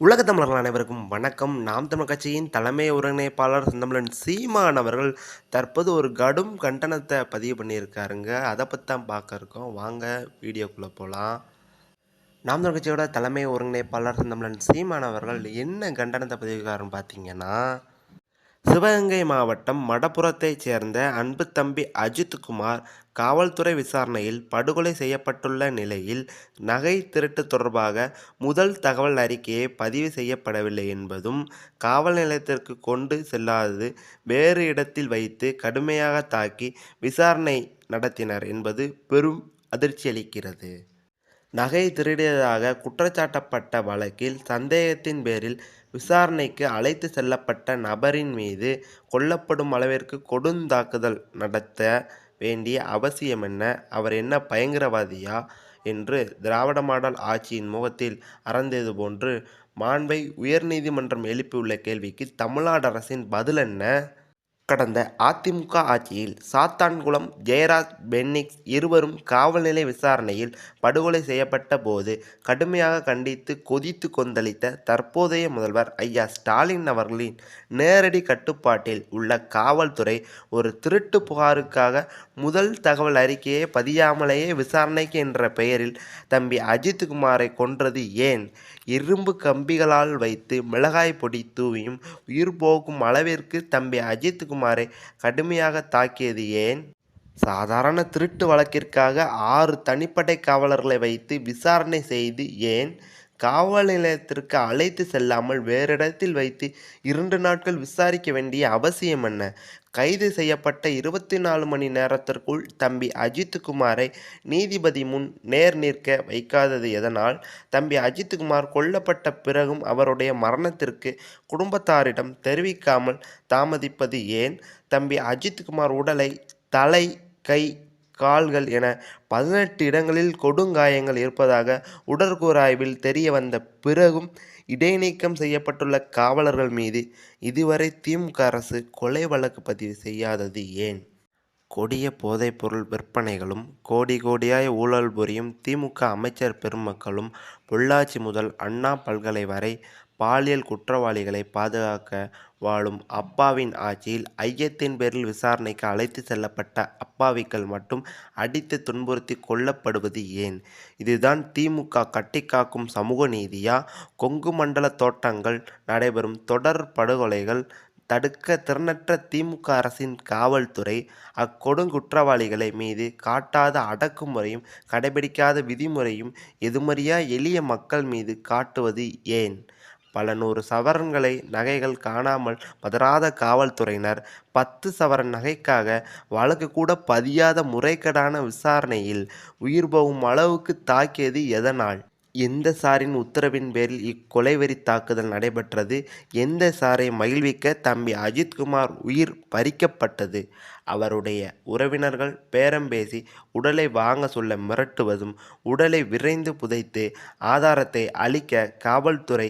உலக தமிழர்கள் அனைவருக்கும் வணக்கம். நாம் தமிழ் கட்சியின் தலைமை ஒருங்கிணைப்பாளர் செந்தமிழன் சீமான் அவர்கள் தற்போது ஒரு கடும் கண்டனத்தை பதிவு பண்ணியிருக்காருங்க. அதை பற்றி தான் பார்க்க இருக்கோம். வாங்க வீடியோக்குள்ளே போகலாம் நாம் தமிழ் கட்சியோட தலைமை ஒருங்கிணைப்பாளர் செந்தமிழன் சீமான் அவர்கள் என்ன கண்டனத்தை பதிவுக்காருன்னு பார்த்தீங்கன்னா சிவகங்கை மாவட்டம் மடப்புறத்தைச் சேர்ந்த அன்பு தம்பி அஜித்குமார் காவல்துறை விசாரணையில் படுகொலை செய்யப்பட்டுள்ள நிலையில் நகை திருட்டு தொடர்பாக முதல் தகவல் அறிக்கையை பதிவு செய்யப்படவில்லை என்பதும் காவல் நிலையத்திற்கு கொண்டு செல்லாதது வேறு இடத்தில் வைத்து கடுமையாக தாக்கி விசாரணை நடத்தினர் என்பது பெரும் அதிர்ச்சியளிக்கிறது. நகை திருடியதாக குற்றச்சாட்டப்பட்ட வழக்கில் சந்தேகத்தின் பேரில் விசாரணைக்கு அழைத்து செல்லப்பட்ட நபரின் மீது கொல்லப்படும் அளவிற்கு கொடுந்தாக்குதல் நடத்த வேண்டிய அவசியம் என்ன அவர் என்ன பயங்கரவாதியா என்று திராவிட மாடல் ஆட்சியின் முகத்தில் அறந்தது போன்று மாண்பை உயர்நீதிமன்றம் எழுப்பியுள்ள கேள்விக்கு தமிழ்நாடு அரசின் பதில் என்ன? கடந்த அதிமுக ஆட்சியில் சாத்தான்குளம் ஜெயராஜ் பென்னிக்ஸ் இருவரும் காவல்நிலை விசாரணையில் படுகொலை செய்யப்பட்ட போது கடுமையாக கண்டித்து கொதித்து கொந்தளித்த தற்போதைய முதல்வர் ஐயா ஸ்டாலின் அவர்களின் நேரடி கட்டுப்பாட்டில் உள்ள காவல்துறை ஒரு திருட்டு புகாருக்காக முதல் தகவல் அறிக்கையை பதியாமலேயே விசாரணைக்கு என்ற பெயரில் தம்பி அஜித்குமாரை கொன்றது ஏன்? இரும்பு கம்பிகளால் வைத்து மிளகாய் பொடி தூவியும் உயிர் போகும் அளவிற்கு தம்பி அஜித்குமாரை கடுமையாக தாக்கியது ஏன்? சாதாரண திருட்டு வழக்கிற்காக ஆறு தனிப்படை காவலர்களை வைத்து விசாரணை செய்து ஏன்? காவல் நிலையத்திற்கு அழைத்து செல்லாமல் வேறிடத்தில் வைத்து இரண்டு நாட்கள் விசாரிக்க வேண்டிய அவசியம் என்ன? கைது செய்யப்பட்ட இருபத்தி நாலு மணி நேரத்திற்குள் தம்பி அஜித்குமாரை நீதிபதி முன் நேர் நிற்க வைக்காதது எதனால்? தம்பி அஜித்குமார் கொல்லப்பட்ட பிறகும் அவருடைய மரணத்திற்கு குடும்பத்தாரிடம் தெரிவிக்காமல் தாமதிப்பது ஏன்? தம்பி அஜித்குமார் உடலை தலை கை கால்கள் என பதினெட்டு இடங்களில் கொடுங்காயங்கள் இருப்பதாக உடற்கூறாய்வில் தெரிய வந்த பிறகும் இடைநீக்கம் செய்யப்பட்டுள்ள காவலர்கள் மீது இதுவரை திமுக அரசு கொலை வழக்கு பதிவு செய்யாதது ஏன்? கொடிய போதைப்பொருள் விற்பனைகளும் கோடி கோடியாய் ஊழல் புரியும் திமுக அமைச்சர் பெருமக்களும் பொள்ளாச்சி முதல் அண்ணா பல்கலை வரை பாலியல் குற்றவாளிகளை பாதுகாக்க வாழும் அப்பாவின் ஆட்சியில் ஐயத்தின் பேரில் விசாரணைக்கு அழைத்து செல்லப்பட்ட அப்பாவிகள் மட்டும் அடித்து துன்புறுத்தி கொல்லப்படுவது ஏன்? இதுதான் திமுக கட்டிக்காக்கும் சமூக நீதியா? கொங்கு மண்டல தோட்டங்கள் நடைபெறும் தொடர் படுகொலைகள் தடுக்க திறனற்ற திமுக அரசின் காவல்துறை அக்கொடுங்குற்றவாளிகளை மீது காட்டாத அடக்குமுறையும் கடைபிடிக்காத விதிமுறையும் எதுமறியா எளிய மக்கள் மீது காட்டுவது ஏன்? பல நூறு சவரன்களை நகைகள் காணாமல் பதறாத காவல்துறையினர் பத்து சவரன் நகைக்காக வழக்கு கூட பதியாத முறைகேடான விசாரணையில் உயிர் போகும் அளவுக்கு தாக்கியது எதனால்? எந்த சாரின் உத்தரவின் பேரில் இக்கொலைவெறி தாக்குதல் நடைபெற்றது? எந்த சாரை மகிழ்விக்க தம்பி அஜித்குமார் உயிர் பறிக்கப்பட்டது? அவருடைய உறவினர்கள் பேரம் பேசி உடலை வாங்க சொல்ல மிரட்டுவதும் உடலை விரைந்து புதைத்து ஆதாரத்தை அளிக்க காவல்துறை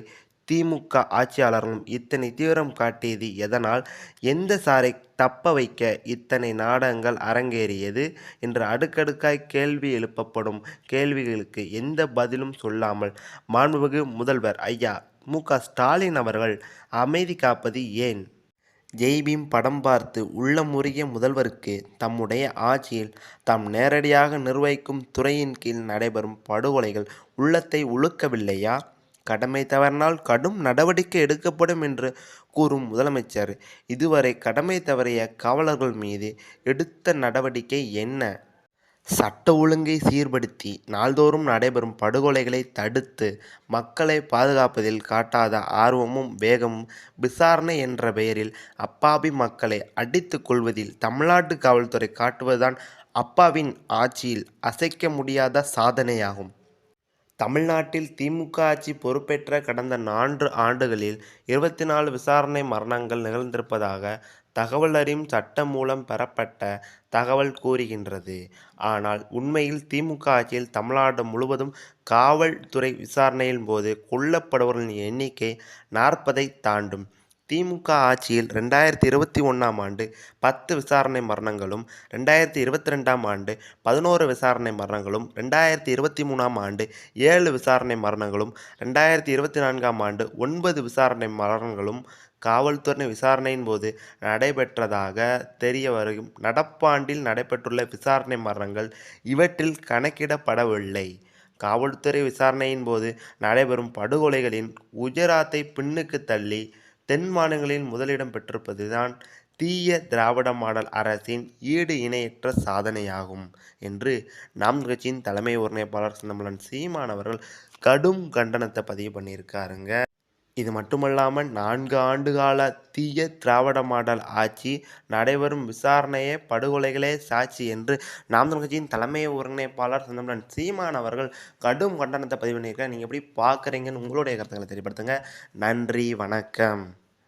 திமுக ஆட்சியாளர்களும் இத்தனை தீவிரம் காட்டியது எதனால்? எந்த சாரை தப்ப வைக்க இத்தனை நாடகங்கள் அரங்கேறியது? என்று அடுக்கடுக்காய் கேள்வி எழுப்பப்படும் கேள்விகளுக்கு எந்த பதிலும் சொல்லாமல் மாண்புமிகு முதல்வர் ஐயா மு க ஸ்டாலின் அவர்கள் அமைதி காப்பது ஏன்? ஜெய்பீம் படம் பார்த்து உள்ளமுறிய முதல்வருக்கு தம்முடைய ஆட்சியில் தாம் நேரடியாக நிர்வகிக்கும் துறையின் கீழ் நடைபெறும் படுகொலைகள் உள்ளத்தை உழுக்கவில்லையா கடமை தவறினால் கடும் நடவடிக்கை எடுக்கப்படும் என்று கூறும் முதலமைச்சர். இதுவரை கடமை தவறிய காவலர்கள் மீது எடுத்த நடவடிக்கை என்ன? சட்ட ஒழுங்கை சீர்படுத்தி நாள்தோறும் நடைபெறும் படுகொலைகளை தடுத்து மக்களை பாதுகாப்பதில் காட்டாத ஆர்வமும் வேகமும் விசாரணை என்ற பெயரில் அப்பாவி மக்களை அடித்து கொள்வதில் தமிழ்நாட்டு காவல்துறை காட்டுவதுதான் அப்பாவின் ஆட்சியில் அசைக்க முடியாத சாதனையாகும். தமிழ்நாட்டில் திமுக ஆட்சி பொறுப்பேற்ற கடந்த நான்கு ஆண்டுகளில் இருபத்தி நாலு விசாரணை மரணங்கள் நிகழ்ந்திருப்பதாக தகவல் அறியும் சட்டம் மூலம் பெறப்பட்ட தகவல் கூறுகின்றது. ஆனால் உண்மையில் திமுக ஆட்சியில் தமிழ்நாடு முழுவதும் காவல்துறை விசாரணையின் போது கொல்லப்படுபவர்களின் எண்ணிக்கை நாற்பதை தாண்டும். திமுக ஆட்சியில் ரெண்டாயிரத்தி இருபத்தி ஒன்றாம் ஆண்டு பத்து விசாரணை மரணங்களும் ரெண்டாயிரத்தி இருபத்தி ரெண்டாம் ஆண்டு பதினோரு விசாரணை மரணங்களும் ரெண்டாயிரத்தி இருபத்தி மூணாம் ஆண்டு ஏழு விசாரணை மரணங்களும் ரெண்டாயிரத்தி இருபத்தி நான்காம் ஆண்டு ஒன்பது விசாரணை மரணங்களும் காவல்துறை விசாரணையின் போது நடைபெற்றதாக தெரிய வரும். நடப்பாண்டில் நடைபெற்றுள்ள விசாரணை மரணங்கள் இவற்றில் கணக்கிடப்படவில்லை. காவல்துறை விசாரணையின் போது நடைபெறும் படுகொலைகளின் குஜராத்தை பின்னுக்கு தள்ளி தென் மாநிலங்களில் முதலிடம் பெற்றிருப்பதுதான் தீய திராவிட மாடல் அரசின் ஈடு இணையற்ற சாதனையாகும் என்று நாம் கட்சியின் தலைமை ஒருங்கிணைப்பாளர் சின்னமலன் சீமான் அவர்கள் கடும் கண்டனத்தை பதிவு பண்ணியிருக்காருங்க. இது மட்டுமல்லாமல் நான்கு ஆண்டு கால தீய திராவிட மாடல் ஆட்சி நடைபெறும் விசாரணையே படுகொலைகளே சாட்சி என்று நாம் தமிழ் கட்சியின் தலைமை ஒருங்கிணைப்பாளர் சந்தமன் சீமான் அவர்கள் கடும் கண்டனத்தை பதிவு பண்ணியிருக்கேன் நீங்கள் எப்படி பார்க்குறீங்கன்னு உங்களுடைய கருத்துக்களை தெரியப்படுத்துங்க. நன்றி வணக்கம்.